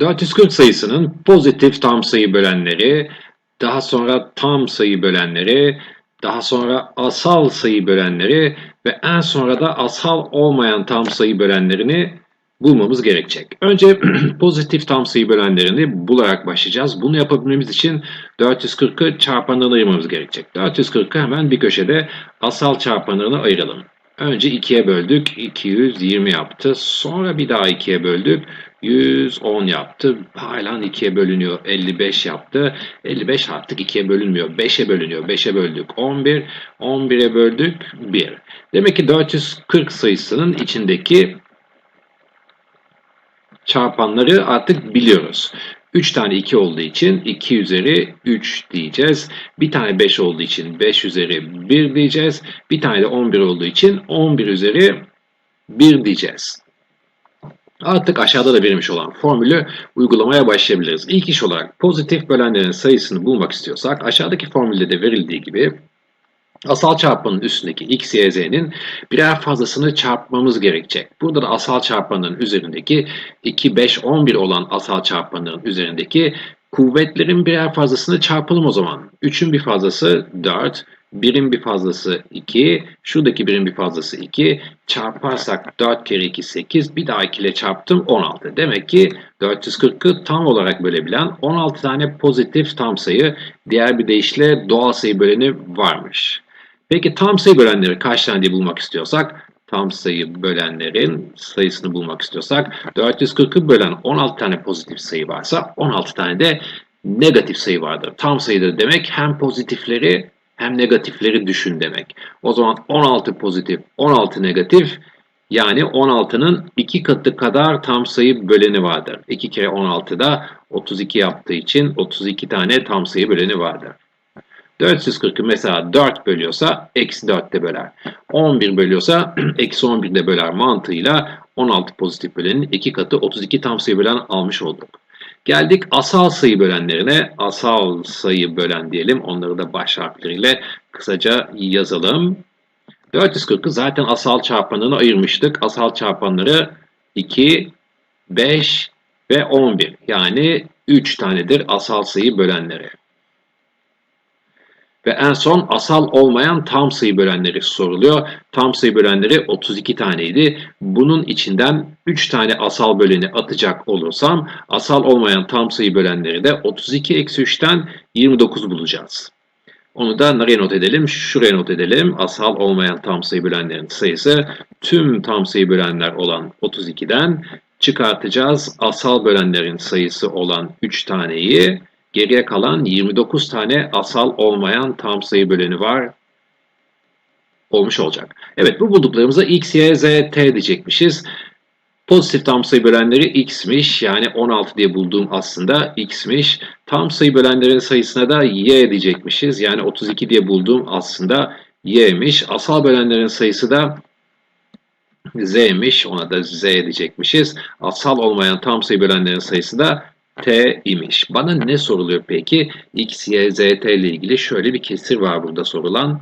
440 sayısının pozitif tam sayı bölenleri, daha sonra tam sayı bölenleri, daha sonra asal sayı bölenleri ve en sonra da asal olmayan tam sayı bölenlerini bulmamız gerekecek. Önce pozitif tam sayı bölenlerini bularak başlayacağız. Bunu yapabilmemiz için 440'ı çarpanlarına ayırmamız gerekecek. 440'ı hemen bir köşede asal çarpanlarına ayıralım. Önce 2'ye böldük. 220 yaptı. Sonra bir daha 2'ye böldük. 110 yaptı. Hala 2'ye bölünüyor. 55 yaptı. 55 artık 2'ye bölünmüyor. 5'e bölünüyor. 5'e böldük. 11. 11'e böldük. 1. Demek ki 440 sayısının içindeki çarpanları artık biliyoruz. 3 tane 2 olduğu için 2 üzeri 3 diyeceğiz. Bir tane 5 olduğu için 5 üzeri 1 diyeceğiz. Bir tane de 11 olduğu için 11 üzeri 1 diyeceğiz. Artık aşağıda da verilmiş olan formülü uygulamaya başlayabiliriz. İlk iş olarak pozitif bölenlerin sayısını bulmak istiyorsak aşağıdaki formülde de verildiği gibi asal çarpanın üstündeki x, y, z'nin birer fazlasını çarpmamız gerekecek. Burada da asal çarpanın üzerindeki 2, 5, 11 olan asal çarpanların üzerindeki kuvvetlerin birer fazlasını çarpalım o zaman. 3'ün bir fazlası 4, 1'in bir fazlası 2, şuradaki birin bir fazlası 2. Çarparsak 4 kere 2 8, bir daha 2 ile çarptım 16. Demek ki 440'ı tam olarak bölebilen 16 tane pozitif tam sayı, diğer bir deyişle doğal sayı böleni varmış. Peki tam sayı bölenleri kaç tane diye bulmak istiyorsak, tam sayı bölenlerin sayısını bulmak istiyorsak 440'ı bölen 16 tane pozitif sayı varsa 16 tane de negatif sayı vardır. Tam sayıdır demek hem pozitifleri hem negatifleri düşün demek. O zaman 16 pozitif, 16 negatif yani 16'nın 2 katı kadar tam sayı böleni vardır. 2 kere 16'da 32 yaptığı için 32 tane tam sayı böleni vardır. 440'ı mesela 4 bölüyorsa eksi 4 de böler. 11 bölüyorsa eksi 11 de böler mantığıyla 16 pozitif bölenin 2 katı 32 tam sayı bölen almış olduk. Geldik asal sayı bölenlerine. Asal sayı bölen diyelim. Onları da baş harfleriyle kısaca yazalım. 440'ı zaten asal çarpanlarına ayırmıştık. Asal çarpanları 2, 5 ve 11. Yani 3 tanedir asal sayı bölenleri. Ve en son asal olmayan tam sayı bölenleri soruluyor. Tam sayı bölenleri 32 taneydi. Bunun içinden 3 tane asal böleni atacak olursam asal olmayan tam sayı bölenleri de 32 eksi 3'ten 29 bulacağız. Onu da nereye not edelim? Şuraya not edelim. Asal olmayan tam sayı bölenlerin sayısı tüm tam sayı bölenler olan 32'den çıkartacağız. Asal bölenlerin sayısı olan 3 taneyi Geriye kalan 29 tane asal olmayan tam sayı böleni var olmuş olacak. Evet bu bulduklarımıza x, y, z, t diyecekmişiz. Pozitif tam sayı bölenleri x'miş. Yani 16 diye bulduğum aslında x'miş. Tam sayı bölenlerin sayısına da y diyecekmişiz. Yani 32 diye bulduğum aslında y'miş. Asal bölenlerin sayısı da z'miş. Ona da z diyecekmişiz. Asal olmayan tam sayı bölenlerin sayısı da t imiş. Bana ne soruluyor peki? x, y, z, t ile ilgili şöyle bir kesir var burada sorulan.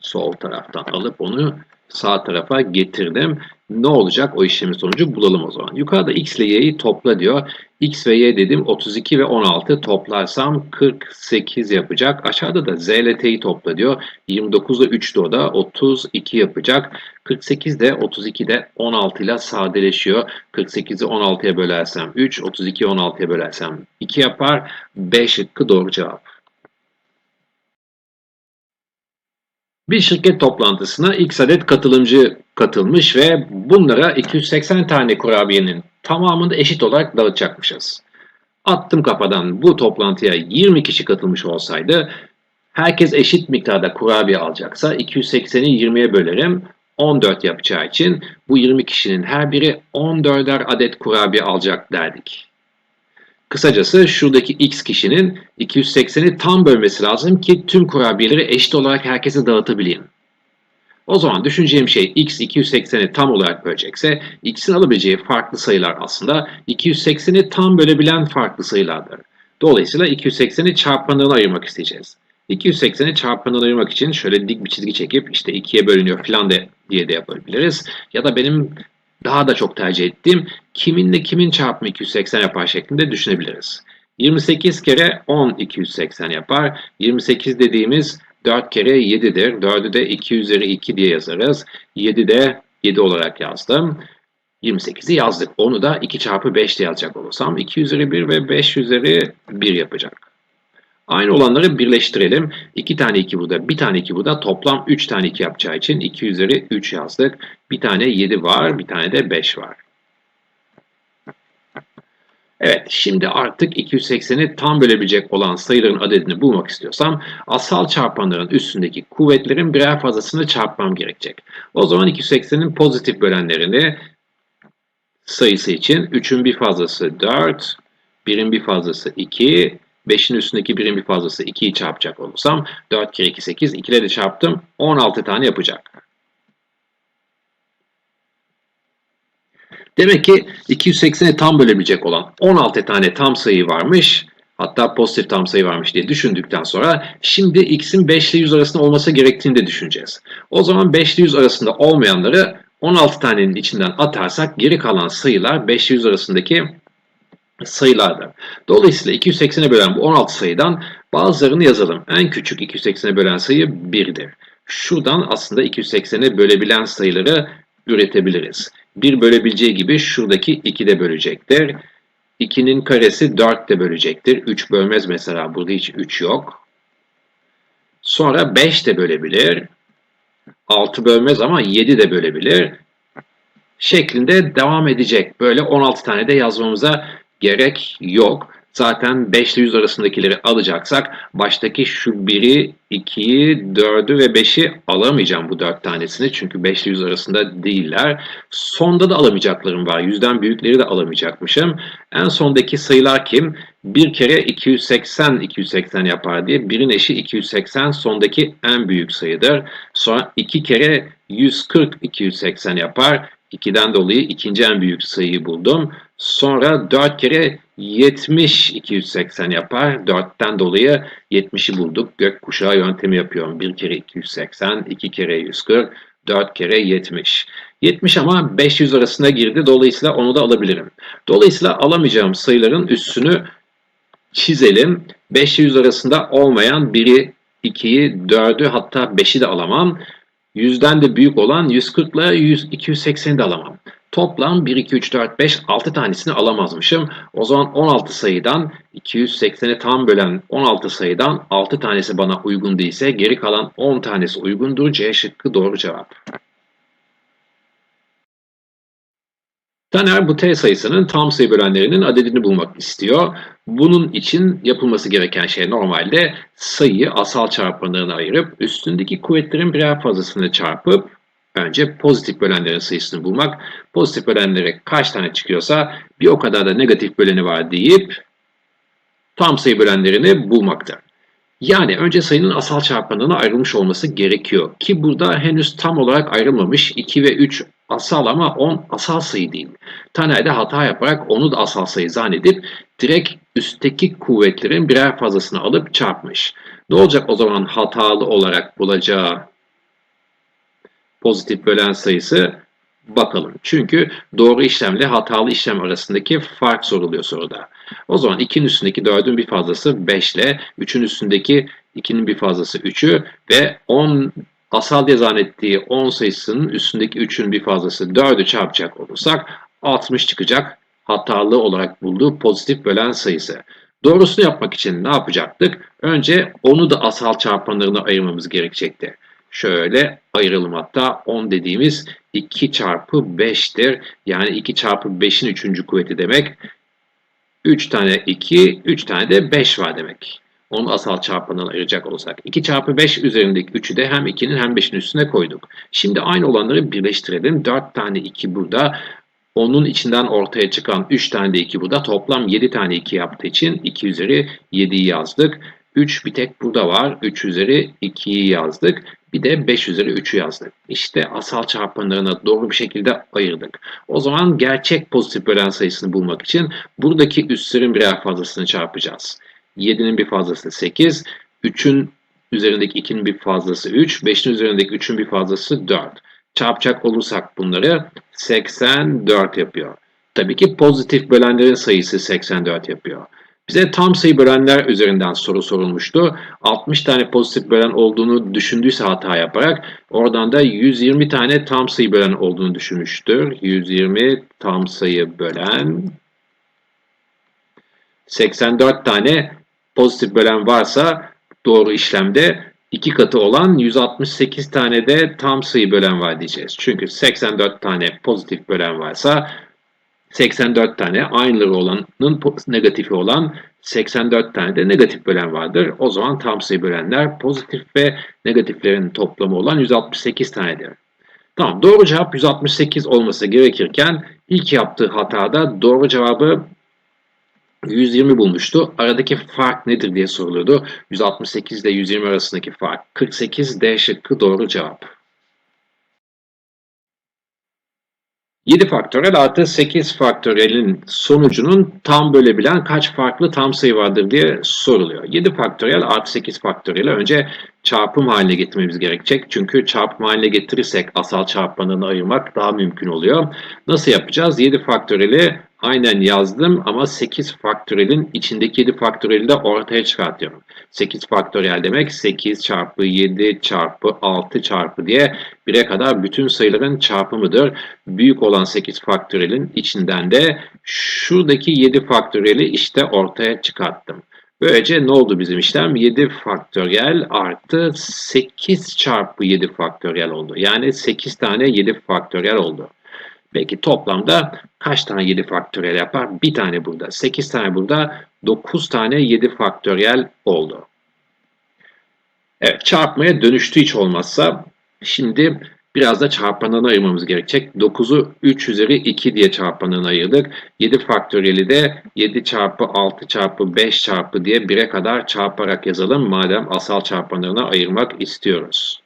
Sol taraftan alıp onu sağ tarafa getirdim. Ne olacak o işlemin sonucu bulalım o zaman. Yukarıda x ile y'yi topla diyor. x ve y dedim 32 ve 16 toplarsam 48 yapacak. Aşağıda da z ile t'yi topla diyor. 29 ile 3 de o da 32 yapacak. 48 de 32 de 16 ile sadeleşiyor. 48'i 16'ya bölersem 3, 32'yi 16'ya bölersem 2 yapar. B şıkkı doğru cevap. Bir şirket toplantısına x adet katılımcı katılmış ve bunlara 280 tane kurabiyenin tamamını eşit olarak dağıtacakmışız. Attım kafadan bu toplantıya 20 kişi katılmış olsaydı herkes eşit miktarda kurabiye alacaksa 280'i 20'ye bölerim. 14 yapacağı için bu 20 kişinin her biri 14'er adet kurabiye alacak derdik. Kısacası şuradaki x kişinin 280'i tam bölmesi lazım ki tüm kurabiyeleri eşit olarak herkese dağıtabileyim. O zaman düşüneceğim şey x 280'i tam olarak bölecekse x'in alabileceği farklı sayılar aslında 280'i tam bölebilen farklı sayılardır. Dolayısıyla 280'i çarpanlarına ayırmak isteyeceğiz. 280'i çarpanlarına ayırmak için şöyle dik bir çizgi çekip işte 2'ye bölünüyor falan de, diye de yapabiliriz. Ya da benim daha da çok tercih ettiğim kiminle kimin çarpımı 280 yapar şeklinde düşünebiliriz. 28 kere 10 280 yapar. 28 dediğimiz 4 kere 7'dir. 4'ü de 2 üzeri 2 diye yazarız. 7 de 7 olarak yazdım. 28'i yazdık. Onu da 2 çarpı 5 diye yazacak olursam 2 üzeri 1 ve 5 üzeri 1 yapacak. Aynı olanları birleştirelim. 2 tane 2 burada, 1 tane 2 burada. Toplam 3 tane 2 yapacağı için 2 üzeri 3 yazdık. Bir tane 7 var, bir tane de 5 var. Evet, şimdi artık 280'i tam bölebilecek olan sayıların adedini bulmak istiyorsam asal çarpanların üstündeki kuvvetlerin birer fazlasını çarpmam gerekecek. O zaman 280'in pozitif bölenlerini sayısı için 3'ün bir fazlası 4, 1'in bir fazlası 2, 5'in üstündeki 1'in bir fazlası 2'yi çarpacak olursam 4 kere 2 8, 2 ile de çarptım 16 tane yapacak. Demek ki 280'i tam bölebilecek olan 16 tane tam sayı varmış. Hatta pozitif tam sayı varmış diye düşündükten sonra şimdi x'in 5 ile 100 arasında olması gerektiğini de düşüneceğiz. O zaman 5 ile 100 arasında olmayanları 16 tanenin içinden atarsak geri kalan sayılar 5 ile 100 arasındaki sayılardır. Dolayısıyla 280'e bölen bu 16 sayıdan bazılarını yazalım. En küçük 280'e bölen sayı 1'dir. Şuradan aslında 280'e bölebilen sayıları üretebiliriz. 1 bölebileceği gibi şuradaki 2 de bölecektir. 2'nin karesi 4 de bölecektir. 3 bölmez mesela. Burada hiç 3 yok. Sonra 5 de bölebilir. 6 bölmez ama 7 de bölebilir. Şeklinde devam edecek. Böyle 16 tane de yazmamıza gerek yok. Zaten 5 ile 100 arasındakileri alacaksak baştaki şu 1'i, 2'yi, 4'ü ve 5'i alamayacağım bu 4 tanesini. Çünkü 5 ile 100 arasında değiller. Sonda da alamayacaklarım var. Yüzden büyükleri de alamayacakmışım. En sondaki sayılar kim? 1 kere 280 280 yapar diye. 1'in eşi 280 sondaki en büyük sayıdır. Sonra 2 kere 140 280 yapar. 2'den dolayı ikinci en büyük sayıyı buldum. Sonra 4 kere 70 280 yapar. 4'ten dolayı 70'i bulduk. Gökkuşağı yöntemi yapıyorum. 1 kere 280, 2 kere 140, 4 kere 70. 70 ama 500 arasında girdi. Dolayısıyla onu da alabilirim. Dolayısıyla alamayacağım sayıların üstünü çizelim. 500 arasında olmayan 1'i, 2'yi, 4'ü hatta 5'i de alamam. 100'den de büyük olan 140 ile 100, 280'i de alamam. Toplam 1, 2, 3, 4, 5, 6 tanesini alamazmışım. O zaman 16 sayıdan 280'i tam bölen 16 sayıdan 6 tanesi bana uygun değilse geri kalan 10 tanesi uygundur. C şıkkı doğru cevap. Taner bu t sayısının tam sayı bölenlerinin adedini bulmak istiyor. Bunun için yapılması gereken şey normalde sayıyı asal çarpanlarına ayırıp üstündeki kuvvetlerin birer fazlasını çarpıp önce pozitif bölenlerin sayısını bulmak. Pozitif bölenlere kaç tane çıkıyorsa bir o kadar da negatif böleni var deyip tam sayı bölenlerini bulmaktır. Yani önce sayının asal çarpanlarına ayrılmış olması gerekiyor. Ki burada henüz tam olarak ayrılmamış 2 ve 3 asal ama 10 asal sayı değil. Taner de hata yaparak onu da asal sayı zannedip direkt üstteki kuvvetlerin birer fazlasını alıp çarpmış. Ne olacak o zaman hatalı olarak bulacağı pozitif bölen sayısı bakalım. Çünkü doğru işlemle hatalı işlem arasındaki fark soruluyor soruda. O zaman 2'nin üstündeki 4'ün bir fazlası 5 ile 3'ün üstündeki 2'nin bir fazlası 3'ü ve 10 asal diye zannettiği 10 sayısının üstündeki 3'ün bir fazlası 4'ü çarpacak olursak 60 çıkacak hatalı olarak bulduğu pozitif bölen sayısı. Doğrusunu yapmak için ne yapacaktık? Önce onu da asal çarpanlarına ayırmamız gerekecekti. Şöyle ayıralım hatta 10 dediğimiz 2 çarpı 5'tir. Yani 2 çarpı 5'in 3. kuvveti demek. 3 tane 2, 3 tane de 5 var demek. Onu asal çarpanına ayıracak olursak. 2 çarpı 5 üzerindeki 3'ü de hem 2'nin hem 5'in üstüne koyduk. Şimdi aynı olanları birleştirelim. 4 tane 2 burada. Onun içinden ortaya çıkan 3 tane de 2 burada. Toplam 7 tane 2 yaptığı için 2 üzeri 7'yi yazdık. 3 bir tek burada var. 3 üzeri 2'yi yazdık. Bir de 5 üzeri 3'ü yazdık. İşte asal çarpanlarına doğru bir şekilde ayırdık. O zaman gerçek pozitif bölen sayısını bulmak için buradaki üstlerin birer fazlasını çarpacağız. 7'nin bir fazlası 8, 3'ün üzerindeki 2'nin bir fazlası 3, 5'in üzerindeki 3'ün bir fazlası 4. çarpacak olursak bunları 84 yapıyor. Tabii ki pozitif bölenlerin sayısı 84 yapıyor. Bize tam sayı bölenler üzerinden soru sorulmuştu. 60 tane pozitif bölen olduğunu düşündüyse hata yaparak oradan da 120 tane tam sayı bölen olduğunu düşünmüştür. 120 tam sayı bölen 84 tane pozitif bölen varsa doğru işlemde iki katı olan 168 tane de tam sayı bölen var diyeceğiz. Çünkü 84 tane pozitif bölen varsa 84 tane aynıları olanın negatifi olan 84 tane de negatif bölen vardır. O zaman tam sayı bölenler pozitif ve negatiflerin toplamı olan 168 tanedir. Tamam doğru cevap 168 olması gerekirken ilk yaptığı hatada doğru cevabı 120 bulmuştu. Aradaki fark nedir diye soruluyordu. 168 ile 120 arasındaki fark 48 D şıkkı doğru cevap. 7 faktörel artı 8 faktörelin sonucunun tam bölebilen kaç farklı tam sayı vardır diye soruluyor. 7 faktörel artı 8 faktöreli önce çarpım haline getirmemiz gerekecek. Çünkü çarpım haline getirirsek asal çarpanlarını ayırmak daha mümkün oluyor. Nasıl yapacağız? 7 faktöreli aynen yazdım ama 8 faktörelin içindeki 7 faktöreli de ortaya çıkartıyorum. 8 faktöriyel demek 8 çarpı 7 çarpı 6 çarpı diye 1'e kadar bütün sayıların çarpımıdır. Büyük olan 8 faktörelin içinden de şuradaki 7 faktöriyeli işte ortaya çıkarttım. Böylece ne oldu bizim işlem? 7 faktöriyel artı 8 çarpı 7 faktöriyel oldu. Yani 8 tane 7 faktöriyel oldu. Peki toplamda kaç tane 7 faktöriyel yapar? Bir tane burada. 8 tane burada. 9 tane 7 faktöriyel oldu. Evet çarpmaya dönüştü hiç olmazsa. Şimdi biraz da çarpanlarına ayırmamız gerekecek. 9'u 3 üzeri 2 diye çarpanlarına ayırdık. 7 faktöriyeli de 7 çarpı 6 çarpı 5 çarpı diye 1'e kadar çarparak yazalım. Madem asal çarpanlarına ayırmak istiyoruz.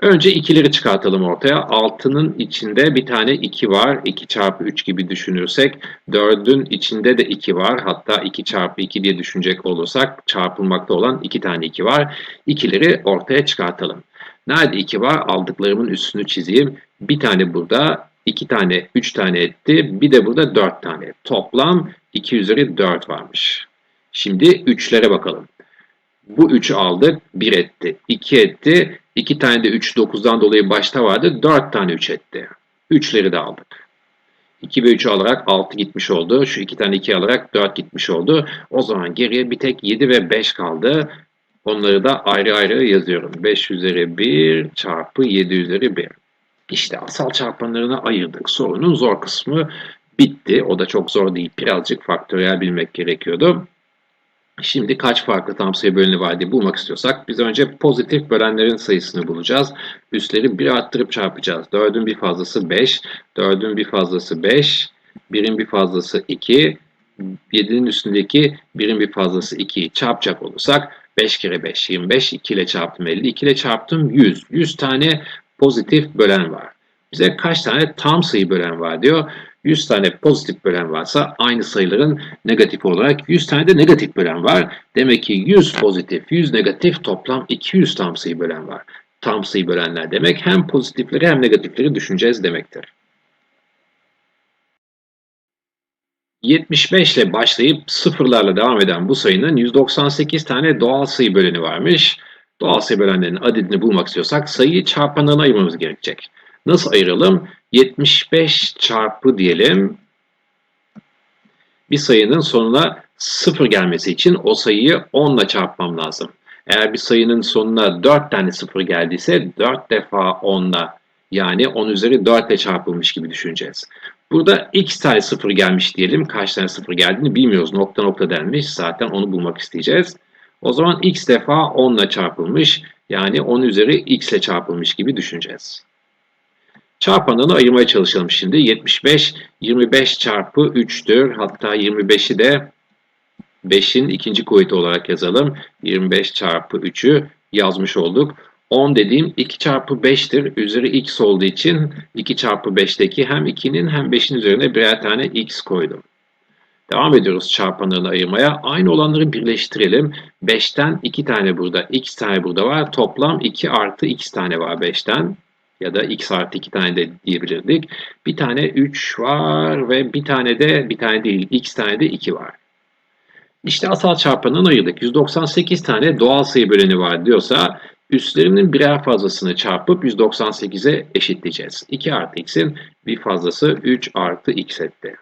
Önce ikileri çıkartalım ortaya. 6'nın içinde bir tane 2 var. 2 çarpı 3 gibi düşünürsek 4'ün içinde de 2 var. Hatta 2 çarpı 2 diye düşünecek olursak çarpılmakta olan 2 tane 2 var. İkileri ortaya çıkartalım. Nerede 2 var? Aldıklarımın üstünü çizeyim. Bir tane burada, 2 tane, 3 tane etti. Bir de burada 4 tane. Toplam 2 üzeri 4 varmış. Şimdi 3'lere bakalım. Bu 3'ü aldık. 1 etti. 2 etti. 2 tane de 3 9'dan dolayı başta vardı. 4 tane 3 etti. 3'leri de aldık. 2 ve 3'ü alarak 6 gitmiş oldu. Şu 2 tane 2 alarak 4 gitmiş oldu. O zaman geriye bir tek 7 ve 5 kaldı. Onları da ayrı ayrı yazıyorum. 5 üzeri 1 çarpı 7 üzeri 1. İşte asal çarpanlarına ayırdık. Sorunun zor kısmı bitti. O da çok zor değil. Birazcık faktöriyel bilmek gerekiyordu. Şimdi kaç farklı tam sayı böleni var diye bulmak istiyorsak biz önce pozitif bölenlerin sayısını bulacağız. Üstleri 1 arttırıp çarpacağız. 4'ün bir fazlası 5, 4'ün bir fazlası 5, 1'in bir fazlası 2, 7'nin üstündeki 1'in bir fazlası 2'yi çarpacak olursak 5 kere 5 25, 2 ile çarptım 50, 2 ile çarptım 100. 100 tane pozitif bölen var. Bize kaç tane tam sayı bölen var diyor. 100 tane pozitif bölen varsa aynı sayıların negatif olarak 100 tane de negatif bölen var. Demek ki 100 pozitif, 100 negatif toplam 200 tam sayı bölen var. Tam sayı bölenler demek hem pozitifleri hem negatifleri düşüneceğiz demektir. 75 ile başlayıp sıfırlarla devam eden bu sayının 198 tane doğal sayı böleni varmış. Doğal sayı bölenlerin adedini bulmak istiyorsak sayıyı çarpanlarına ayırmamız gerekecek. Nasıl ayıralım? 75 çarpı diyelim. Bir sayının sonuna 0 gelmesi için o sayıyı 10 ile çarpmam lazım. Eğer bir sayının sonuna 4 tane 0 geldiyse 4 defa 10 ile yani 10 üzeri 4 ile çarpılmış gibi düşüneceğiz. Burada x tane 0 gelmiş diyelim. Kaç tane 0 geldiğini bilmiyoruz. Nokta nokta denmiş. Zaten onu bulmak isteyeceğiz. O zaman x defa 10 ile çarpılmış. Yani 10 üzeri x ile çarpılmış gibi düşüneceğiz. Çarpanlarını ayırmaya çalışalım şimdi. 75, 25 çarpı 3'tür. Hatta 25'i de 5'in ikinci kuvveti olarak yazalım. 25 çarpı 3'ü yazmış olduk. 10 dediğim 2 çarpı 5'tir. Üzeri x olduğu için 2 çarpı 5'teki hem 2'nin hem 5'in üzerine birer tane x koydum. Devam ediyoruz çarpanlarını ayırmaya. Aynı olanları birleştirelim. 5'ten 2 tane burada, x tane burada var. Toplam 2 artı x tane var 5'ten. Ya da x artı 2 tane de diyebilirdik. Bir tane 3 var ve bir tane de, bir tane değil, x tane de 2 var. İşte asal çarpanından ayırdık. 198 tane doğal sayı böleni var diyorsa üstlerinin birer fazlasını çarpıp 198'e eşitleyeceğiz. 2 artı x'in bir fazlası 3 artı x etti.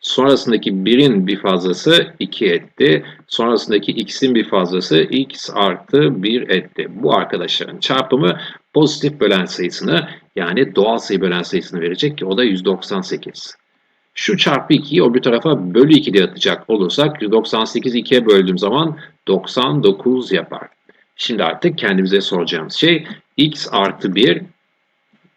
Sonrasındaki 1'in bir fazlası 2 etti. Sonrasındaki x'in bir fazlası x artı 1 etti. Bu arkadaşların çarpımı pozitif bölen sayısını yani doğal sayı bölen sayısını verecek ki o da 198. Şu çarpı 2'yi o bir tarafa bölü 2 diye atacak olursak 198 2'ye böldüğüm zaman 99 yapar. Şimdi artık kendimize soracağımız şey x artı 1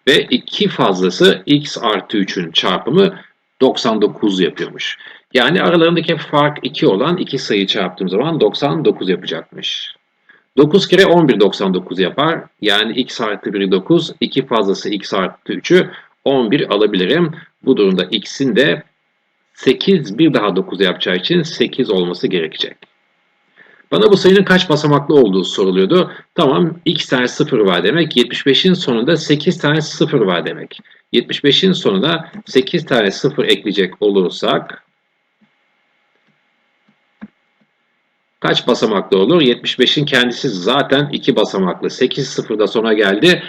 ve 2 fazlası x artı 3'ün çarpımı 99 yapıyormuş. Yani aralarındaki fark 2 olan iki sayı çarptığım zaman 99 yapacakmış. 9 kere 11 99 yapar. Yani x artı 1'i 9, 2 fazlası x artı 3'ü 11 alabilirim. Bu durumda x'in de 8 bir daha 9 yapacağı için 8 olması gerekecek. Bana bu sayının kaç basamaklı olduğu soruluyordu. Tamam x tane 0 var demek. 75'in sonunda 8 tane 0 var demek. 75'in sonuna 8 tane 0 ekleyecek olursak kaç basamaklı olur? 75'in kendisi zaten 2 basamaklı. 8 0 da sona geldi.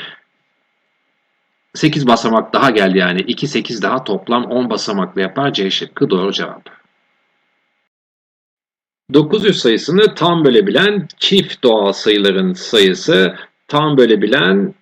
8 basamak daha geldi yani. 2 8 daha toplam 10 basamaklı yapar. C şıkkı doğru cevap. 900 sayısını tam bölebilen çift doğal sayıların sayısı tam bölebilen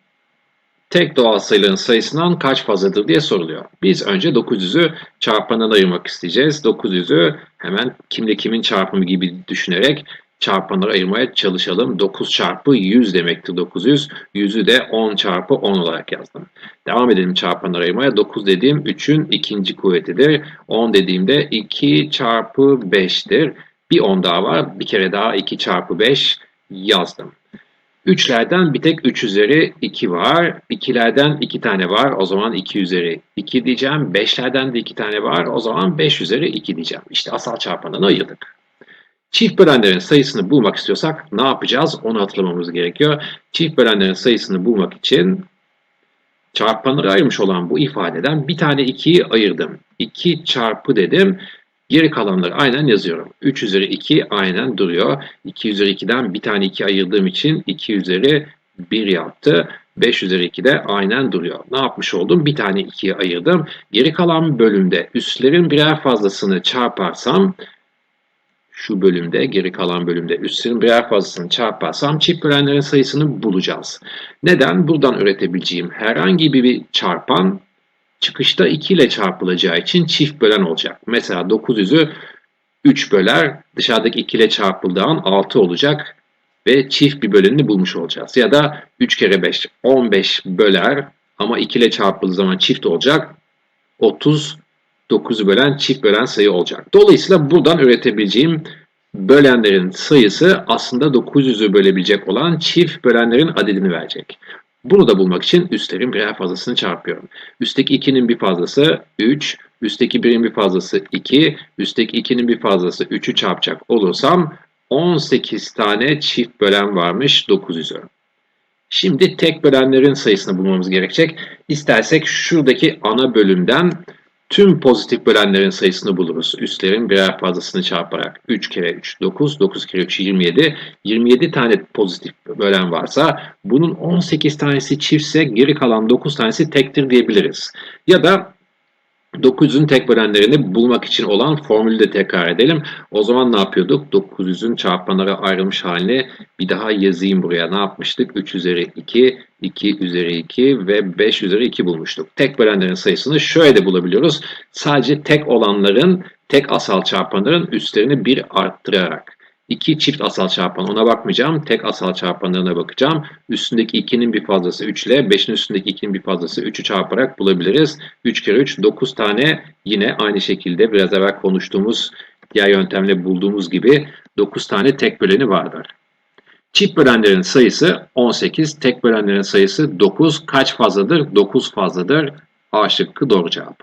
tek doğal sayıların sayısından kaç fazladır diye soruluyor. Biz önce 900'ü çarpanına ayırmak isteyeceğiz. 900'ü hemen kimle kimin çarpımı gibi düşünerek çarpanlara ayırmaya çalışalım. 9 çarpı 100 demektir 900. 100'ü de 10 çarpı 10 olarak yazdım. Devam edelim çarpanlara ayırmaya. 9 dediğim 3'ün ikinci kuvvetidir. 10 dediğimde 2 çarpı 5'tir. Bir 10 daha var. Bir kere daha 2 çarpı 5 yazdım. 3'lerden bir tek 3 üzeri 2 var. 2'lerden 2 tane var. O zaman 2 üzeri 2 diyeceğim. 5'lerden de 2 tane var. O zaman 5 üzeri 2 diyeceğim. İşte asal çarpandan ayırdık. Çift bölenlerin sayısını bulmak istiyorsak ne yapacağız? Onu hatırlamamız gerekiyor. Çift bölenlerin sayısını bulmak için çarpanları ayırmış olan bu ifadeden bir tane 2'yi ayırdım. 2 çarpı dedim. Geri kalanları aynen yazıyorum. 3 üzeri 2 aynen duruyor. 2 üzeri 2'den bir tane 2 ayırdığım için 2 üzeri 1 yaptı. 5 üzeri 2 de aynen duruyor. Ne yapmış oldum? Bir tane 2'yi ayırdım. Geri kalan bölümde üstlerin birer fazlasını çarparsam şu bölümde, geri kalan bölümde üstlerin birer fazlasını çarparsam çift bölenlerin sayısını bulacağız. Neden? Buradan üretebileceğim herhangi bir çarpan çıkışta 2 ile çarpılacağı için çift bölen olacak. Mesela 900'ü 3 böler, dışarıdaki 2 ile çarpıldığı an 6 olacak ve çift bir bölenini bulmuş olacağız. Ya da 3 kere 5, 15 böler ama 2 ile çarpıldığı zaman çift olacak. 30, 9'u bölen çift bölen sayı olacak. Dolayısıyla buradan üretebileceğim bölenlerin sayısı aslında 900'ü bölebilecek olan çift bölenlerin adedini verecek. Bunu da bulmak için üstlerin birer fazlasını çarpıyorum. Üstteki 2'nin bir fazlası 3, üstteki 1'in bir fazlası 2, üstteki 2'nin bir fazlası 3'ü çarpacak olursam 18 tane çift bölen varmış 900'ü. Şimdi tek bölenlerin sayısını bulmamız gerekecek. İstersek şuradaki ana bölümden Tüm pozitif bölenlerin sayısını buluruz. Üstlerin birer fazlasını çarparak. 3 kere 3 9, 9 kere 3 27. 27 tane pozitif bölen varsa bunun 18 tanesi çiftse geri kalan 9 tanesi tektir diyebiliriz. Ya da 900'ün tek bölenlerini bulmak için olan formülü de tekrar edelim. O zaman ne yapıyorduk? 900'ün çarpanlara ayrılmış halini bir daha yazayım buraya. Ne yapmıştık? 3 üzeri 2, 2 üzeri 2 ve 5 üzeri 2 bulmuştuk. Tek bölenlerin sayısını şöyle de bulabiliyoruz. Sadece tek olanların, tek asal çarpanların üstlerini 1 arttırarak. 2 çift asal çarpan ona bakmayacağım. Tek asal çarpanlarına bakacağım. Üstündeki 2'nin bir fazlası 3 ile 5'in üstündeki 2'nin bir fazlası 3'ü çarparak bulabiliriz. 3 kere 3 9 tane yine aynı şekilde biraz evvel konuştuğumuz diğer yöntemle bulduğumuz gibi 9 tane tek böleni vardır. Çift bölenlerin sayısı 18, tek bölenlerin sayısı 9. Kaç fazladır? 9 fazladır. A şıkkı doğru cevap.